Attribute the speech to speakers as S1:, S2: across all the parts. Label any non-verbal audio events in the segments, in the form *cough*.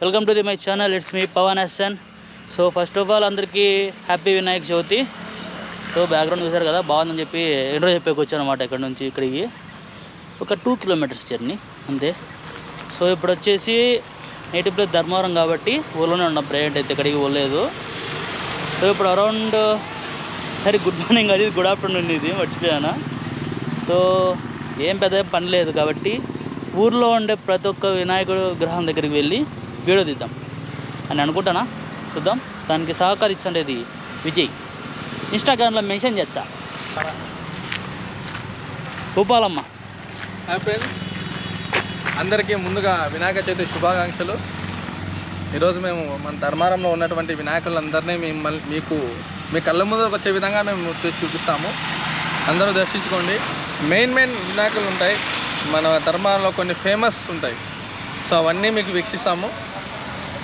S1: Welcome to the my channel it's me Pavan SN so first of all అందరికీ happy Vinayaka Chavithi so background చూసారు కదా బాగుందని చెప్పి ఎన్నో చెప్పేకి వచ్చాను అనమాట ఇక్కడ నుంచి ఇక్కడికి. ఒక టూ కిలోమీటర్స్ జర్నీ అంతే. సో ఇప్పుడు వచ్చేసి నేటివ్ ప్లేస్ ధర్మవరం కాబట్టి ఊళ్ళోనే ఉన్నాం. ప్రజెంట్ అయితే ఇక్కడికి పోలేదు. సో ఇప్పుడు అరౌండ్ సరే గుడ్ మార్నింగ్ అది గుడ్ ఆఫ్టర్నూన్ ఇది మర్చిపోయాను? సో ఏం పెద్ద పని లేదు కాబట్టి ఊర్లో ఉండే ప్రతి ఒక్క వినాయకుడు విగ్రహం దగ్గరికి వెళ్ళి వీడియో తీద్దాం. అని అనుకుంటానా? చూద్దాం. దానికి సహకరించండి విజయ్. ఇన్స్టాగ్రామ్లో మెన్షన్ చేస్తా. భూపాలమ్మ
S2: ఫ్రెండ్స్. అందరికీ ముందుగా వినాయక చవితి శుభాకాంక్షలు. ఈరోజు మేము మన ధర్మారంలో ఉన్నటువంటి వినాయకులందరినీ మిమ్మల్ని మీకు మీ కళ్ళ ముందు వచ్చే విధంగా మేము చూపిస్తాము. అందరూ దర్శించుకోండి. మెయిన్ మెయిన్ వినాయకులు ఉంటాయి. మన ధర్మారంలో కొన్ని ఫేమస్ ఉంటాయి. సో అవన్నీ మీకు వీక్షిస్తాము.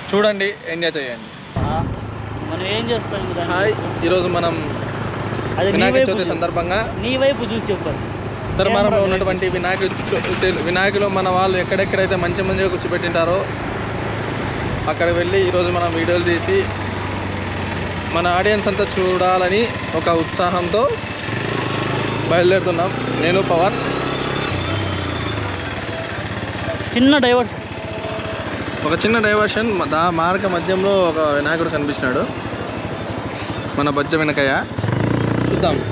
S2: చూడండి ఎంజాయ్ చేయండి.
S1: మనం ఏం చేస్తాం?
S2: హాయ్ ఈరోజు మనం వినాయక చవితి సందర్భంగా
S1: నీ వైపు చూసి చెప్పారు
S2: ధర్మారంలో ఉన్నటువంటి వినాయకుడు వినాయకులు మన వాళ్ళు ఎక్కడెక్కడైతే మంచి మంచిగా కూర్చోబెట్టింటారో అక్కడ వెళ్ళి ఈరోజు మనం వీడియోలు తీసి మన ఆడియన్స్ అంతా చూడాలని ఒక ఉత్సాహంతో బయలుదేరుతున్నాం. నేను పవన్.
S1: చిన్న డైవర్షన్
S2: ఒక చిన్న డైవర్షన్ దా మార్గ మధ్యంలో ఒక వినాయకుడు కనిపించినాడు. మన బజ్జ వెనకయ్య. చూద్దాం.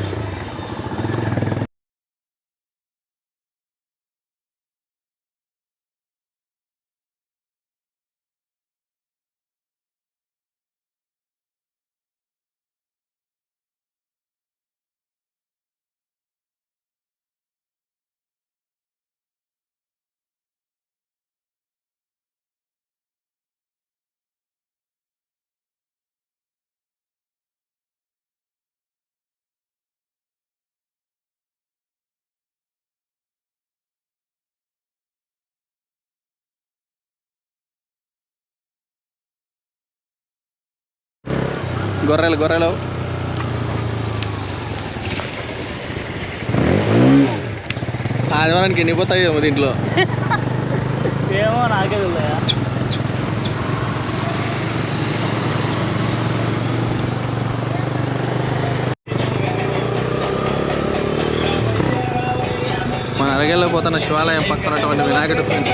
S2: గొర్రెలు గొర్రెలు. ఆదివారానికి ఎన్ని పోతాయి దీంట్లో?
S1: ఏమో నాకే
S2: మన అరగేలో పోతున్న శివాలయం పక్కనటువంటి వినాయకుడి ఫ్రెండ్స్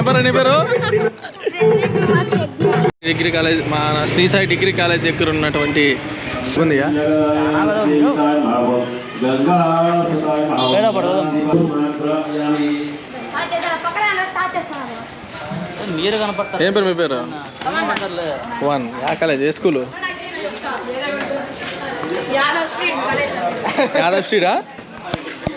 S2: ఏం పేరు నీ *laughs* పేరు? డిగ్రీ కాలేజ్ మా శ్రీ సాయి డిగ్రీ కాలేజ్ దగ్గర ఉన్నటువంటి ఉందిగా?
S1: పేడ పడదు మీరు కనపడతారు.
S2: ఏం పేరు మీ పేరు. One. Yeah college A school?
S3: Yadav street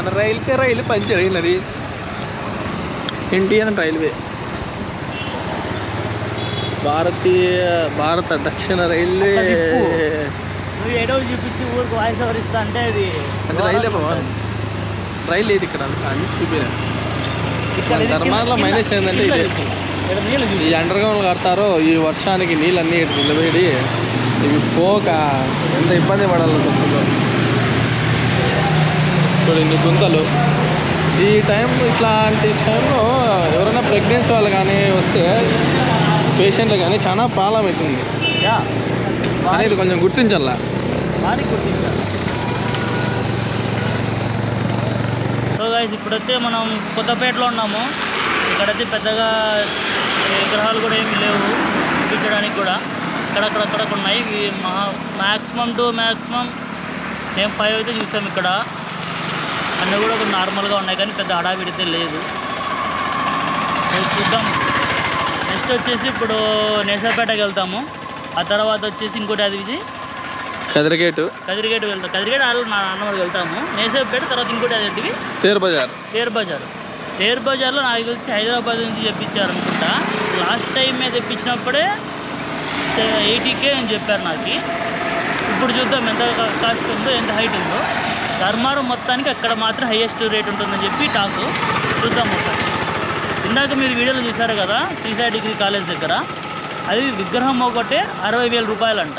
S2: మన రైలుకే రైలు పంచర్ అయినది ఇండియన్ రైల్వే భారతీయ భారత దక్షిణ రైల్వే
S1: అక్కడ తిప్పు. నువ్వు ఏడో చూపించి ఊరికి వాయిస్ ఓవర్ ఇస్తా అంటే అది
S2: అది రైలే పవన్ రైలు ఏది ఇక్కడ అని చూపిన ధర్మాలలో మైనస్ ఏంటంటే ఇదే. ఈ అండర్ గ్రౌండ్ కడతారో ఈ వర్షానికి నీళ్ళన్నీ నిలబడి ఇవి పోక ఎంత ఇబ్బంది పడాలి ఇప్పుడు ఇన్ని గుంతలు. ఈ టైం ఇట్లాంటి టైంలో ఎవరైనా ప్రెగ్నెన్సీ వాళ్ళు కానీ వస్తే పేషెంట్లు కానీ చాలా ప్రాబ్లం అవుతుంది. కానీ ఇది కొంచెం గుర్తించాల.
S1: సో గైస్ ఇప్పుడైతే మనం కొత్తపేటలో ఉన్నాము. ఇక్కడైతే పెద్దగా విగ్రహాలు కూడా ఏమి లేవు చూపించడానికి కూడా. అక్కడక్కడక్కడ ఉన్నాయి. మహా మ్యాక్సిమం టు మ్యాక్సిమం మేము ఫైవ్ అయితే చూసాం ఇక్కడ. అన్నీ కూడా ఒక నార్మల్గా ఉన్నాయి కానీ పెద్ద హడావిడితే లేదు. చూద్దాం. నెక్స్ట్ వచ్చేసి ఇప్పుడు నేసాపేటకి వెళ్తాము. ఆ తర్వాత వచ్చేసి ఇంకోటి అది
S2: కదిరిగేటు.
S1: కదిరిగేట్ వెళ్తాం కదిరిగేట్ ఆలు నా అన్నవాళ్ళు వెళ్తాము. నేసేపేట తర్వాత ఇంకోటి అదేంటివి
S2: తేరు బజార్.
S1: టేర్ బజార్. టేర్ బజార్లో నాకు తెలిసి హైదరాబాద్ నుంచి తెప్పించారు అనుకుంటా లాస్ట్ టైం మీద తెప్పించినప్పుడే ఎయిటీకే అని చెప్పారు నాకు. ఇప్పుడు చూద్దాం ఎంత కాస్ట్ ఉందో ఎంత హైట్ ఉందో. ధర్మారం మొత్తానికి అక్కడ మాత్రం హైయెస్ట్ రేట్ ఉంటుందని చెప్పి టాక్ చూద్దాం ఒకసారి. ఇందాక మీరు వీడియోలో చూసారు కదా శ్రీసాయి డిగ్రీ కాలేజ్ దగ్గర. అది విగ్రహం ఒకటే అరవై వేల రూపాయలు అంట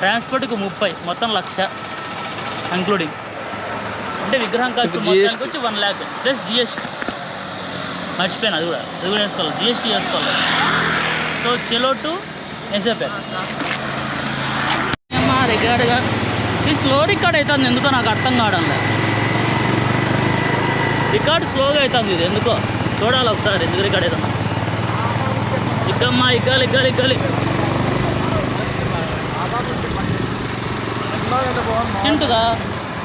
S1: ట్రాన్స్పోర్ట్కి ముప్పై మొత్తం లక్ష ఇంక్లూడింగ్ అంటే విగ్రహం కాస్ట్ మొత్తానికి. వచ్చి వన్ ల్యాక్ ప్లస్ జిఎస్టీ మర్చిపోయాను అది కూడా. అది కూడా వేసుకోవాలి జిఎస్టీ వేసుకోవాలి. సో చెలో టు ఎస్ఏపే అమ్మా రికార్డుగా ఈ స్లో రికార్డ్ అవుతుంది ఎందుకో నాకు అర్థం కావడం లేదు రికార్డ్ స్లోగా అవుతుంది ఇది ఎందుకో? చూడాలి ఒకసారి ఎందుకు రికార్డ్ అవుతుందా. ఇక్కమ్మా ఇక్కాలి ఇక్కాలి ఇక్కాలి చింటుగా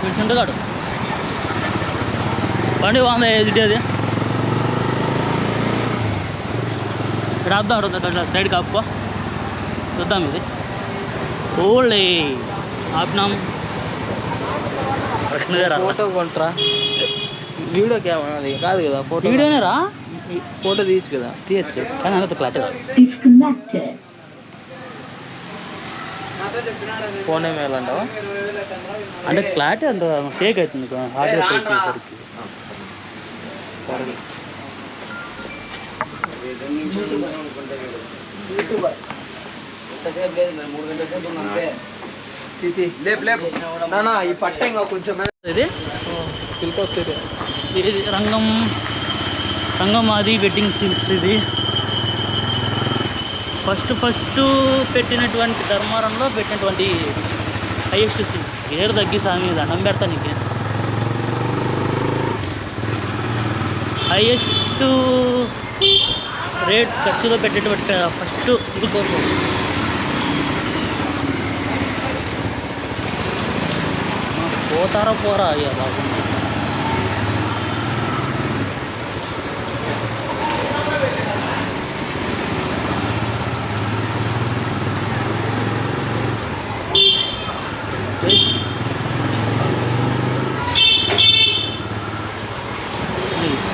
S1: వీడు చింటుగాడు బండి బాగుందా ఎదుటి అది? ఇక్కడ అర్థం అడుగుతుంది సైడ్ కాపుకో చూద్దాం ఇది. ఓలే ఆపినాం
S2: ఫోటో కొంట్రా వీడియో కెమెరా అది కాదు కదా ఫోటో
S1: వీడియోనేరా
S2: ఫోటో తీయచ్చు కదా
S1: తీయచ్చు కానీ అంత క్లాట్
S2: ఫోన్ ఏమి వెళ్ళంటావా
S1: అంటే క్లాట్ అంత షేక్ అవుతుంది హార్డ్వేర్ చేసేసరికి
S2: లేపు లేపు. నానా ఈ పట్ట ఇంకా కొంచెం
S1: ఇది?
S2: పిలిపొస్తుంది
S1: ఇది రంగం రంగం అది వెడ్డింగ్ సిల్క్స్ ఇది. ఫస్ట్ ఫస్ట్ పెట్టినటువంటి ధర్మారంలో పెట్టినటువంటి హైయెస్ట్ సిల్క్ ఏరు తగ్గి సామి దండం పెడతా నీకు. హైయెస్ట్ రేట్ ఖర్చులో పెట్టేటువంటి ఫస్ట్ సిల్క్ కోసం పోతారా పోరా అయ్యా బాబు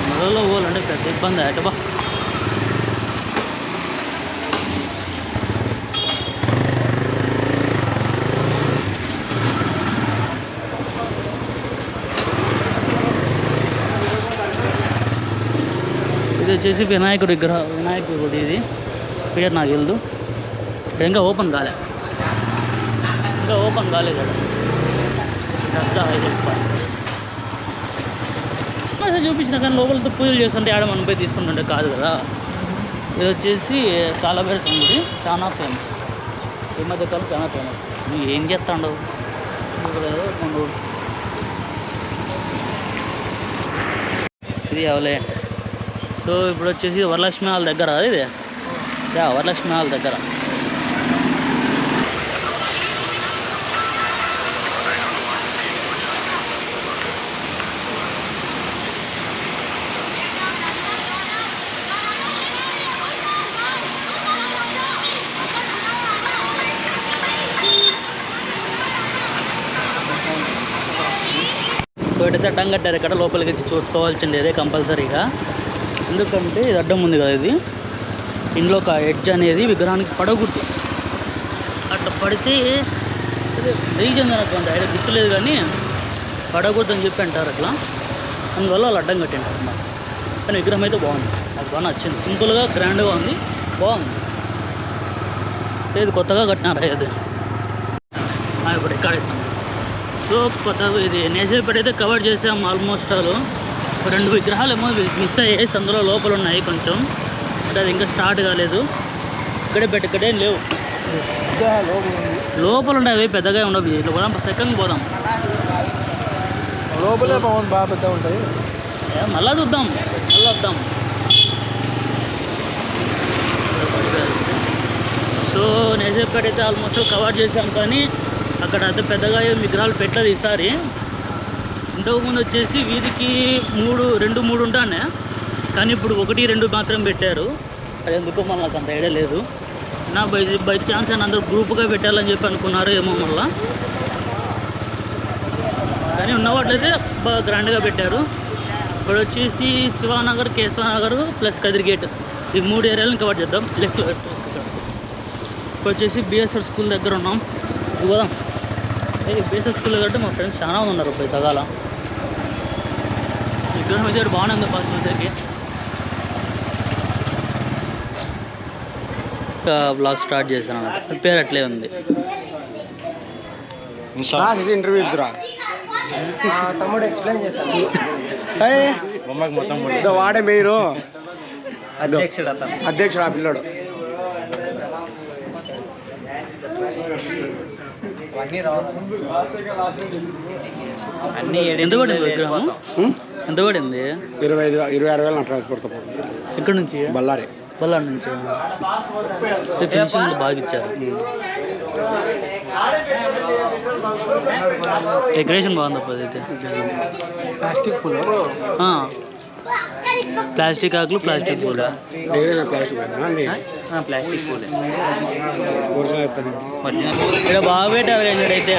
S1: మొదల్లో పోవాలంటే పెద్ద ఇబ్బంది అటబా ఇది వచ్చేసి వినాయకుడి విగ్రహ వినాయకుడి గుడి ఇది. పేరు నాకు తెలియదు ఇంకా ఓపెన్ కాలే. ఇంకా ఓపెన్ కాలేదు కదా. ఇదంతా హైలైట్ పాయింట్. చూపించిన కానీ లోపలతో పూజలు చేస్తుంటే ఆడ మనం పోయి తీసుకుంటుంటే కాదు కదా. ఇది వచ్చేసి కాలబేర సంగుడి చాలా ఫేమస్ ఈ మధ్య కాలం చాలా ఫేమస్ నువ్వు ఏం చేస్తాండవు? ఇది అవలే సో ఇప్పుడు వచ్చేసి వరలక్ష్మి హాల్ దగ్గర ఇది? యా వరలక్ష్మి హాల్ దగ్గర. సో ఇటైతే అడ్డం కట్టారు ఇక్కడ. లోపలికి వచ్చి చూసుకోవాల్సింది కంపల్సరీగా. ఎందుకంటే ఇది అడ్డం ఉంది కదా ఇది. ఇందులో ఒక ఎడ్జ్ అనేది విగ్రహానికి పడకూడదు. అట్లా పడితే రీజన్ అనుకోండి ఐడియా గుర్తులేదు కానీ పడకూడదు అని చెప్పి అంటారు అట్లా. అందువల్ల వాళ్ళు అడ్డం కట్టింటారు అన్నమాట. కానీ విగ్రహం అయితే బాగుంది. నాకు బాగా నచ్చింది. సింపుల్గా గ్రాండ్గా ఉంది. బాగుంది. ఇది కొత్తగా కట్టినారా ఇది? ఇప్పుడు ఎక్కడ సో కొత్తగా ఇది నేసేపేట అయితే కవర్ చేసాం ఆల్మోస్ట్ ఆల్ రెండు విగ్రహాలు ఏమో మిస్ అయ్యాయి. అందులో లోపల ఉన్నాయి కొంచెం. అంటే అది ఇంకా స్టార్ట్ కాలేదు. ఇక్కడే పెట్టి ఇక్కడే లేవు. లోపల అవి పెద్దగా ఉండవు. ఇట్లా పోదాం సెకండ్ పోదాం.
S2: లోపలే బాగుంది బాగా పెద్ద ఉంటుంది
S1: మళ్ళా చూద్దాం. మళ్ళీ వద్దాం. సో నేసేపేట అయితే ఆల్మోస్ట్ కవర్ చేసాం కానీ అక్కడ అయితే పెద్దగా విగ్రహాలు పెట్టలేదు ఈసారి. ముందు వచ్చేసి వీధికి మూడు రెండు మూడు ఉంటానే. కానీ ఇప్పుడు ఒకటి రెండు మాత్రం పెట్టారు. అది ఎందుకో మళ్ళీ నాకు అంత ఐడియా లేదు. నా బై బై ఛాన్స్ అని అందరూ గ్రూప్గా పెట్టాలని చెప్పి అనుకున్నారు ఏమో మళ్ళీ. కానీ ఉన్నవాట్లయితే బాగా గ్రాండ్గా పెట్టారు. ఇప్పుడు వచ్చేసి శివానగర్ కేశవనగర్ ప్లస్ కదిరిగేట్ ఈ మూడు ఏరియాలను కవర్ చేద్దాం. లెఫ్ట్ లెఫ్ట్ ఇప్పుడు వచ్చేసి బిఎస్ఆర్ స్కూల్ దగ్గర ఉన్నాం. పోదాం ఏ బిఎస్ఆర్ స్కూల్ దగ్గర మా ఫ్రెండ్స్ చాలా మంది ఉన్నారు పోయి సగాల. ఇక్కడ బాగానే ఉంది ఫస్ట్ దగ్గరికి బ్లాగ్ స్టార్ట్ చేశాను. అన్నమాట పేరు అట్లే ఉంది.
S2: ఇంటర్వ్యూ ఇద్దురా తమ్ముడు ఎక్స్ప్లెయిన్ చేస్తాను వాడే మీరు. అధ్యక్షుడు అధ్యక్షుడు ఆ పిల్లడు.
S1: ఎంత పడింది ఎంత పడింది?
S2: ఇరవై ఐదు ఇరవై ఆరు వేలు నా ట్రాన్స్పోర్ట్
S1: ఎక్కడి నుంచి?
S2: బళ్ళారి.
S1: నుంచి? ఫినిషింగ్ బాగా ఇచ్చారు. డెకరేషన్ బాగుంది అప్పుడు అయితే?
S2: ప్లాస్టిక్ పూలు.
S1: ఆ. ప్లాస్టిక్ ఆకులు ప్లాస్టిక్ పూలు.
S2: ప్లాస్టిక్
S1: ప్లాస్టిక్ పూలు. ఇక్కడ బాగా పెట్టారు ఇక్కడైతే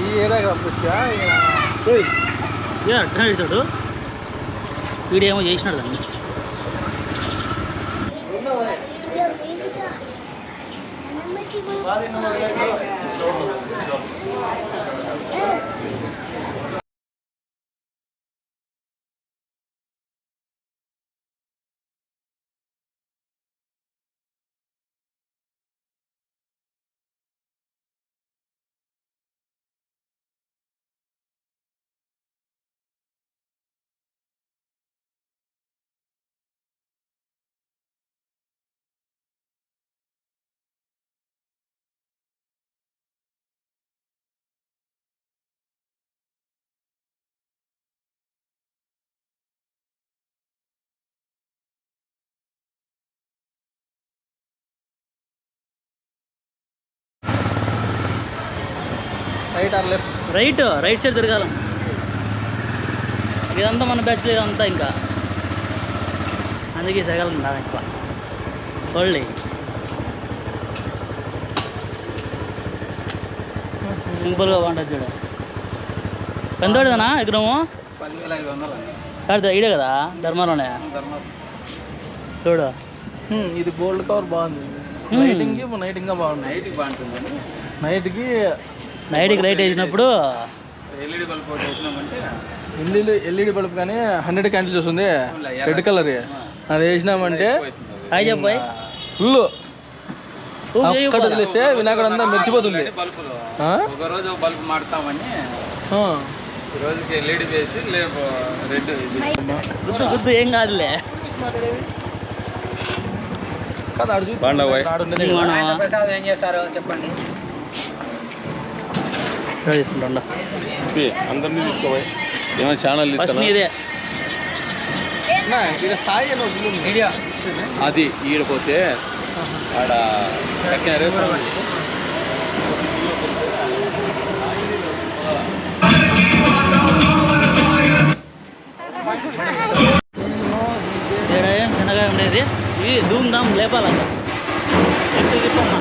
S2: ఈ ఏరియా
S1: ఏ చేశాడు. వీడేమో చేసినాడు దాన్ని.
S2: Right or left
S1: right right side తిరగాల. ఇదంతా మన బ్యాచ్ ఇదంతా ఇంకా. అందుకే సగలం ఎక్కువ. ఒళ్ళి సింపుల్గా బాగుంటుంది చూడు. ఎంతోడిదనా విగ్రహము
S2: పదివేల ఐదు వందలు
S1: కాదు ఇడే కదా? ధర్మాలోనే? చూడు.
S2: ఇది గోల్డ్ కవర్ బాగుంది. కి నైట్ ఇంకా బాగుంది. నైట్ బాగుంటుంది నైట్కి
S1: నైట్కి లైట్ వేసినప్పుడు
S2: ఎల్ఈడి బల్బ్ వేసినామంటే ఎల్ఈడి ఎల్ఈడి బల్బ్ కానీ హండ్రెడ్ క్యాండిల్ వస్తుంది రెడ్ కలర్ అది వేసినామంటే
S1: హాయ్ చెప్పాయి
S2: ఫుల్ అక్కడ వదిలేస్తే వినాయకుడు అంతా మెరిచిపోతుంది?
S4: ఒకరోజు బల్బ్ మాడతామని
S2: ఆ.
S4: ఈ రోజుకి ఎల్ఈడి వేసి లేపు రెడ్
S1: ఏం కాదులే.
S2: కాదు ఆడు చూడు.
S4: ఏం చేస్తారు చెప్పండి.
S1: తీసుకుంటా
S5: అందరినీ తీసుకోవాలి ఏమైనా ఛానల్ అది ఈడపోతే ఆడ కట్టినారు
S1: ఇక్కడ ఏం చిన్నగా ఉండేది? ఇది ధూమ్ ధామ్ లేపాలంట. లెఫ్ట్ తిప్పమ్మా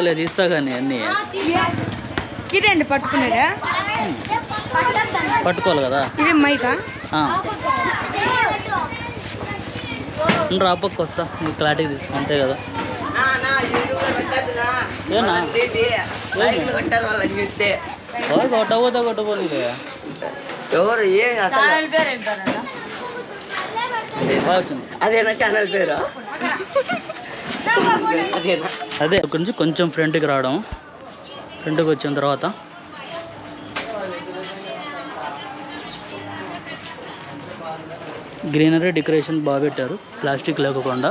S2: లేదు
S1: ఇస్తా కానీ అన్నీ.
S6: కిటండి పట్టుకునేదా?
S1: పట్టుకోవాలి కదా?
S6: ఇది మైకా?
S1: ఆ. ఉండు, రా పక్క వస్తా. నీకు క్లారిటీ తీసుకో అంతే కదా. ఏనా? కొట్టబోతా
S7: ఎవరు ఏం అసలు? అదేనా ఛానల్ పేరు? అదేనా
S1: అదే అక్కడి నుంచి కొంచెం ఫ్రంట్కి రావడం. ఫ్రంట్కి వచ్చిన తర్వాత. గ్రీనరీ డెకరేషన్ బాగా పెట్టారు. ప్లాస్టిక్ లేకుండా.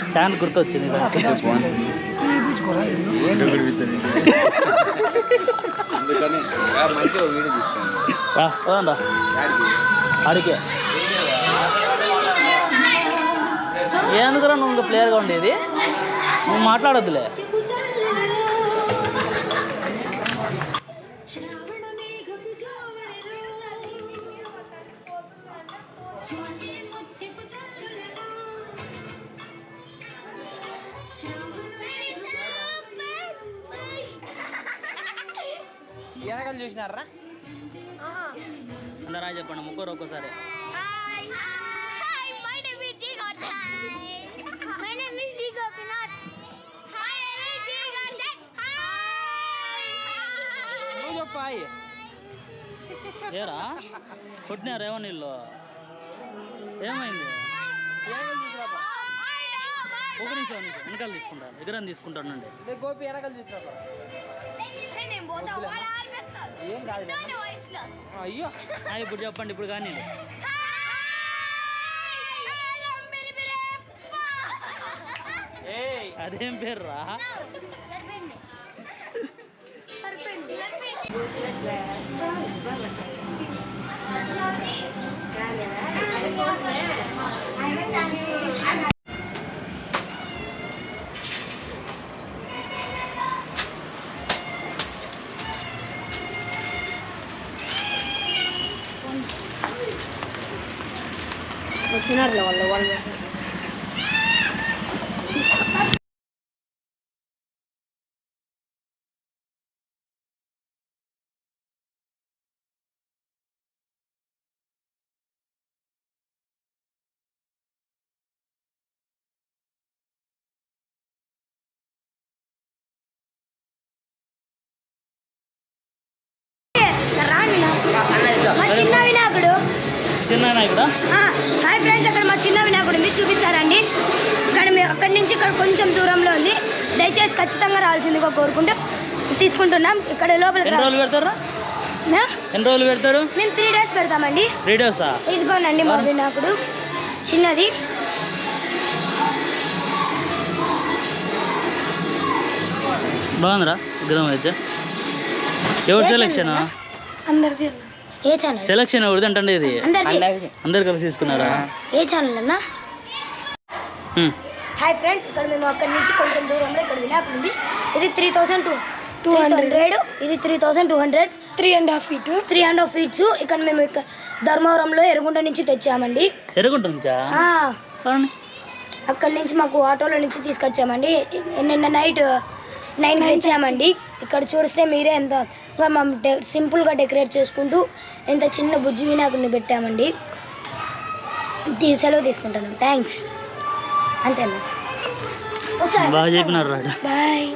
S1: పోదాం రా అడిగే. ఎందుకురా నువ్వు ప్లేయర్గా ఉండేది? నువ్వు మాట్లాడొద్దులే. *laughs*
S2: వెనకాల చూసినారా?
S1: అందరా చెప్పండి ముగ్గురు ఒక్కోసారి.
S8: Hi. Hi. My name is Digot.
S1: ఒక నిమిషం ఒక నిమిషం. వెనకాల తీసుకుంటాను. ఎదురని తీసుకుంటానండి.
S2: గోపి వెనకాల తీసుకురా ఏం కాదు అయ్యో.
S1: ఇప్పుడు చెప్పండి ఇప్పుడు కానీ. అదేం పేరు రా
S8: సరిపోయింది. సరిపోయింది
S6: వచ్చినారులే వాళ్ళు
S1: చిన్న వినాయకుడా
S6: హాయ్ ఫ్రెండ్స్ అక్కడ మా చిన్న వినాయకుడు ఉంది చూపిస్తారండి. ఇక్కడ అక్కడి నుంచి ఇక్కడ కొంచెం దూరంలో ఉంది. దయచేసి ఖచ్చితంగా రావాల్సిందిగా కోరుకుంటూ తీసుకుంటున్నాం. ఇక్కడ లోపలికి
S1: ఎన్ని రోజులు పెడతారా? ఎన్ని రోజులు పెడతారు?
S6: మేము త్రీ డేస్ పెడతామండి.
S1: త్రీ డేసా
S6: ఇదిగోనండి మా వినాయకుడు. చిన్నది.
S1: బాగుందిరా విగ్రహం అయితే. ఎవరు సెలెక్షన్
S6: అందరిది ఏ ఛానల్
S1: సెలెక్షన్ ఎవరిది అంటే ఇది? అందరు కలిసి తీసుకున్నారా?
S6: ఏ ఛానల్ అన్నా. హాయ్ ఫ్రెండ్స్ ఇక్కడ మేము అక్కడి నుంచి కొంచెం దూరంలో ఇక్కడ వినాయకుడు ఉంది. ఇది three thousand two two hundred ఇది three thousand two hundred three and half feet three and half feets ఇక్కడ మేము ఇక్కడ ధర్మవరంలో ఎరుగుంట నుంచి తెచ్చామండి.
S1: అవును.
S6: అక్కడి నుంచి మాకు ఆటోలో నుంచి తీసుకొచ్చామండి. నిన్న నైట్ నైన్ తెచ్చామండి ఇక్కడ చూస్తే మీరే ఎంత డె- సింపుల్గా డెకరేట్ చేసుకుంటూ ఎంత చిన్న బుజ్జి వినాయకుడిని పెట్టామండి. సెలవు తీసుకుంటాను. థ్యాంక్స్. అంతేనా? బాయ్.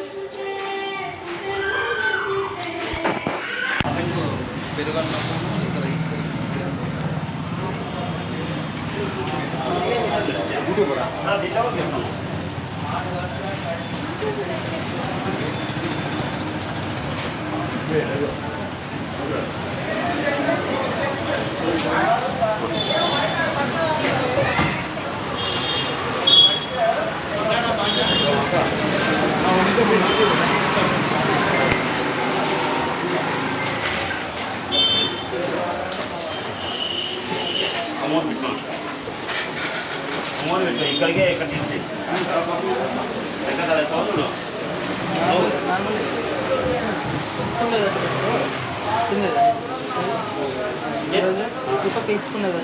S3: ఇక్కడ నుంచి ఎక్కడ సౌండ్ నూతలు ఇప్పేదంటగా అవతల ఇప్పుకోవచ్చు నూతలు ఇప్పేద్దాం ఇంకా పడతాం
S1: చూడండి అంతే కదా.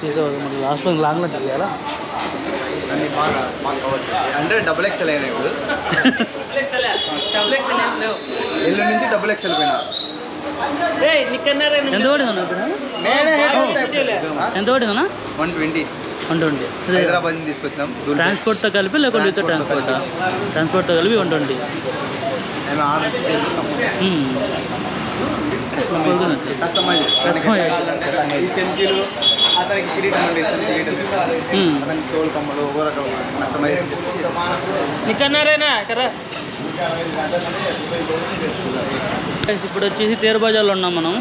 S1: తీసుకోవాలి లాస్ట్లో లాంగ్లో తెలియాలా
S2: అన్ని బాగా బాగా కావచ్చు అంటే *laughs* డబుల్ ఎక్స్ఎల్ ఎల్లు. నుంచి డబుల్ ఎక్స్ఎల్ పోయినా.
S1: ఎంత ఎంత
S2: one twenty.
S1: One twenty.
S2: Hyderabad నుంచి తీసుకొచ్చినాం. దూరం.
S1: ట్రాన్స్పోర్ట్తో కలిపి లేకుంటే విత్ ట్రాన్స్పోర్ట్ ట్రాన్స్పోర్ట్తో కలిపి. One twenty.
S2: ఇచ్చి అతనికి కిరీటం. అతనికి తోలు కమ్మలు ఊరకం కస్టమైజ్
S1: ఇప్పుడు వచ్చేసి తేరు బజార్లో ఉన్నాం మనం.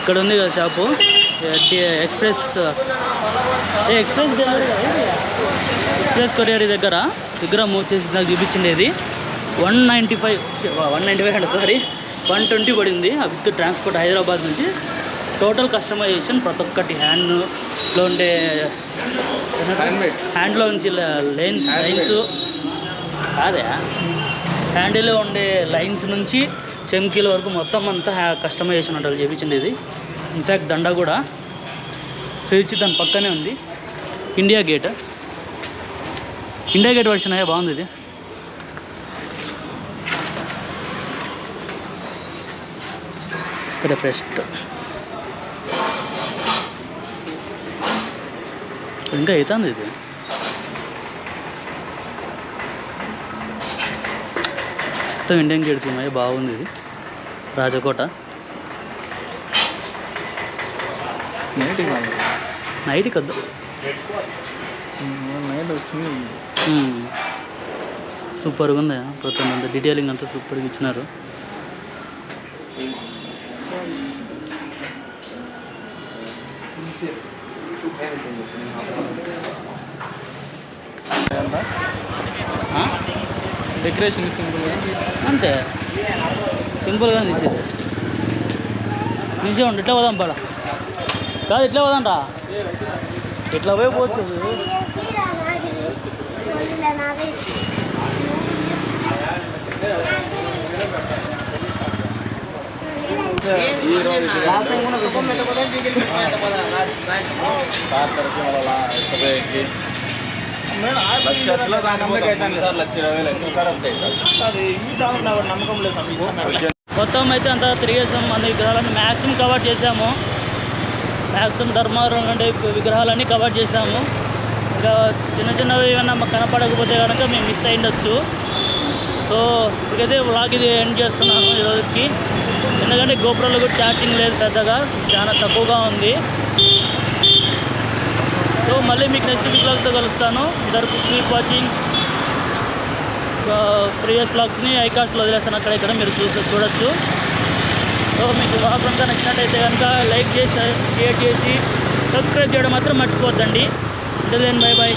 S1: ఇక్కడ ఉంది కదా షాపు ఎక్స్ప్రెస్ ఏ ఎక్స్ప్రెస్ డెలివరీ ఇది? ఎక్స్ప్రెస్ కొరియర్ దగ్గర. విగ్రహం మూవ్ చేసి నాకు చూపించిండేది one ninety five one ninety five అంటే సారీ వన్ ట్వంటీ పడింది. ఆ విత్ ట్రాన్స్పోర్ట్ హైదరాబాద్ నుంచి. టోటల్ కస్టమైజేషన్ ప్రతి ఒక్కటి హ్యాండ్లో ఉండే హ్యాండ్లో నుంచి లైన్స్ లైన్స్ కాదే హ్యాండిల్లో ఉండే లైన్స్ నుంచి చెమ్కీల వరకు మొత్తం అంతా కస్టమైజేషన్ ఉంటుంది చేయించింది ఇది ఇన్ఫ్యాక్ట్ దండ కూడా. స్విచ్ దాని పక్కనే ఉంది. India gate India gate version అయ్యా బాగుంది ఇది. ఇక్కడ ఫెస్ట్ ఇంకా అవుతుంది ఇది. మొత్తం ఇండియన్ గేట్స్ ఉన్నాయి. బాగుంది ఇది. రాజకోట.
S2: నైట్ వస్తుంది.
S1: సూపర్గా ఉంది. ప్రతి అంతా డీటెయిలింగ్ అంతా సూపర్గా ఇచ్చినారు.
S2: డెకరేషన్ సింపుల్
S1: అంతే. సింపుల్గా తీసేది. నిజం ఇట్లా పోదాం పడ కాదు ఇట్లా పోదాం రా. ఇట్లా పోయి పోవచ్చు.
S2: లక్షలో లక్ష ఇరవై వేలు
S3: అది నాకు నమ్మకం లేదు
S1: మొత్తం అయితే అంతా తిరిగేసాం అన్ని విగ్రహాలను మ్యాక్సిమం కవర్ చేసాము మ్యాక్సిమం ధర్మవరం అంటే విగ్రహాలన్నీ కవర్ చేసాము ఇంకా చిన్న చిన్నవి ఏమైనా మాకు కనపడకపోతే కనుక మేము మిస్ అయ్యిండొచ్చు సో ఇకైతే వ్లాగ్ ఇది ఎండ్ చేస్తున్నాను ఈరోజుకి. ఎందుకంటే గోపురంలో కూడా ఛార్జింగ్ లేదు పెద్దగా. చాలా తక్కువగా ఉంది. సో మళ్ళీ మీకు నెక్స్ట్ బ్లాగ్తో కలుస్తాను. ఇద్దరు కీప్ వాచింగ్ ప్రీవియస్ బ్లాగ్స్ని ఐకాస్ట్లో వదిలేస్తాను అక్కడ ఇక్కడ మీరు చూసి చూడొచ్చు. సో మీకు బ్లాగ్ కనుక నచ్చినట్టయితే కనుక లైక్ చేసి షేర్ చేసి సబ్స్క్రైబ్ చేయడం మాత్రం మర్చిపోద్దండి. Inter bye bye